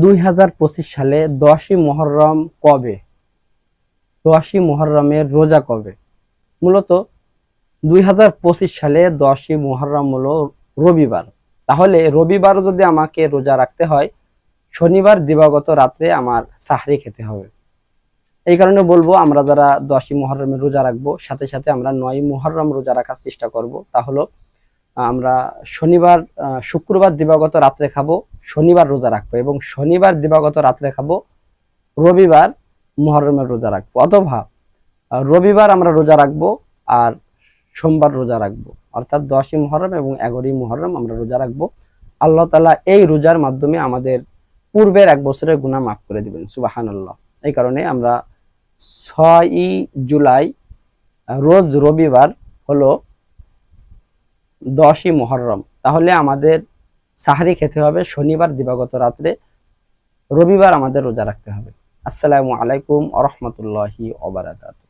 দুই হাজার পঁচিশ সালে দশই মহরম কবে? দশই মহরমের রোজা কবে? মূলত দুই হাজার পঁচিশ সালে দশই মহরম হলো রবিবার। তাহলে রবিবার যদি আমাকে রোজা রাখতে হয়, শনিবার দিবাগত রাত্রে আমার সাহরি খেতে হবে। এই কারণে বলব, আমরা যারা দশই মহরমের রোজা রাখব, সাথে সাথে আমরা নয় মহরম রোজা রাখার চেষ্টা করব। তা হলো, আমরা শনিবার শুক্রবার দিবাগত রাত্রে খাব শনিবার রোজা রাখব এবং শনিবার দিবাগত রাত্রে খাব, রবিবার মহরমের রোজা রাখব অথবা রবিবার আমরা রোজা রাখব আর সোমবার রোজা রাখব। অর্থাৎ দশই মহরম এবং এগারোই মহরম আমরা রোজা রাখব। আল্লাহ তালা এই রোজার মাধ্যমে আমাদের পূর্বের এক বছরের গুনাহ মাফ করে দিবেন সুবাহান আল্লাহ এই কারণে আমরা ছয়ই জুলাই রোজ রবিবার হলো দশই মহরম। তাহলে আমাদের সাহারি খেতে হবে, শনিবার দিবাগত রাত্রে, রবিবার আমাদের রোজা রাখতে হবে। আসসালামু আলাইকুম আ রহমতুল্লাহি ওবারাকাত